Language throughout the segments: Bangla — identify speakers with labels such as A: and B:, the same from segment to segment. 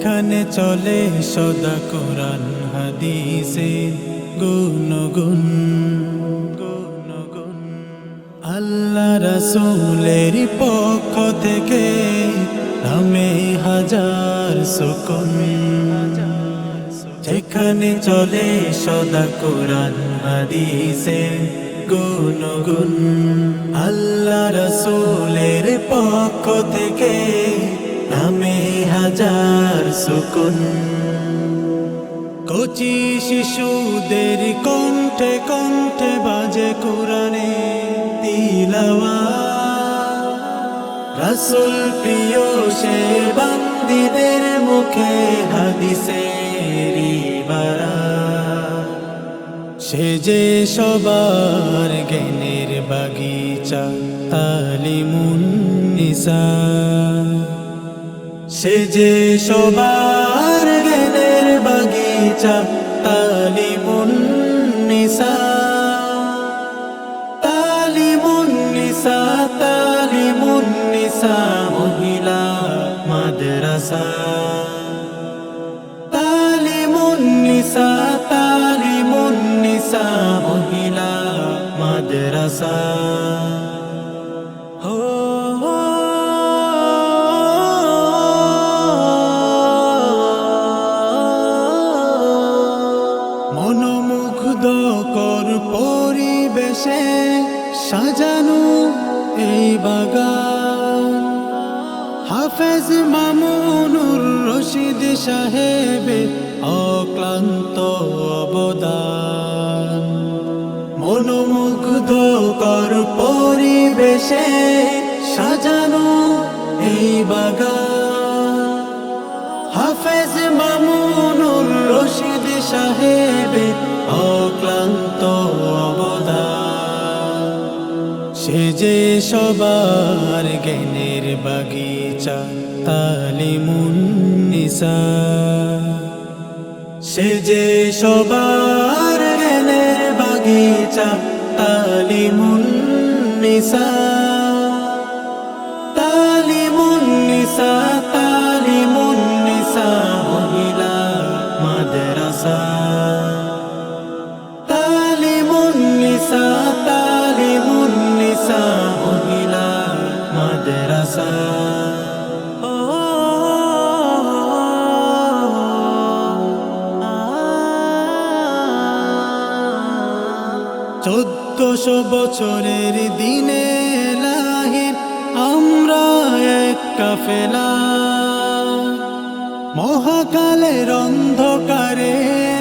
A: যেখানে চলে সদা কোরআন, হাদিসে গুনগুন গুনগুন আল্লাহ রসুলের পক্ষ থেকে নামে হাজার সুকুন। যেখানে চলে সদা কোরআন, হাদিসে গুনগুন আল্লাহ রসুলের কচি শিশুদের কণ্ঠে কণ্ঠে বাজে কোরআনে তিলাওয়া রাসুল প্রিয়, সে বান্দিদের মুখে হাদিসের বারা সে যে সবার জ্ঞানের বাগিচা, তালিমুন নিসা। সে যে সবার জ্ঞানের বাগিচা তালিমুন নিসা তালিমুন নিসা তালিমুন নিসা মহিলা মাদ্রাসা। তালিমুন নিসা তালিমুন নিসা মহিলা মাদ্রাসা। মনোমুগ্ধ কর পরিবেশে সাজানো এই বাগান। হাফেজ মামুনুর রশিদ সাহেবের অক্লান্ত অবদান। মনোমুগ্ধ কর পরিবেশে সাজানো এই বাগান। হাফেজ রশিদ সাহেবের অক্লান্ত অবদান। সে যে সবার জ্ঞানের বাগিচা তালিমুন নিসা সে যে সবার জ্ঞানের বাগিচা তালিমুন চোদ্দশো বছরের দিনে লাহির আমরা এক কাফেলা। মহাকালের অন্ধকারে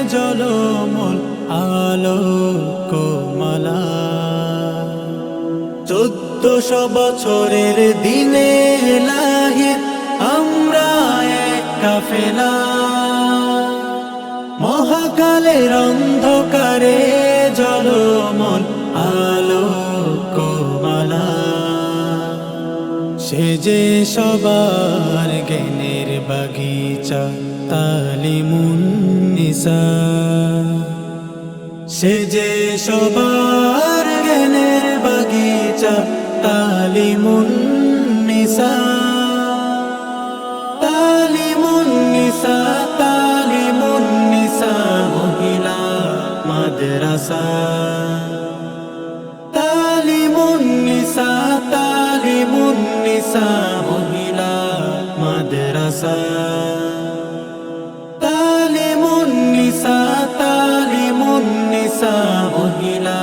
A: জলমল আলো। চোদ্দশো বছরের দিনে লাহির আমরা এক কাফেলা মহাকালের অন্ধকারে জলমল আলো কোমালা সে যে সবার জ্ঞানের বাগিচা তালিমুন নিসা সে যে সবার তালিমুন নিসা তালিমুন নিসা তালিমুন নিসা মহিলা মাদ্রাসা। তালিমুন নিসা তালিমুন নিসা মহিলা মাদ্রাসা। তালিমুন নিসা তালিমুন নিসা মহিলা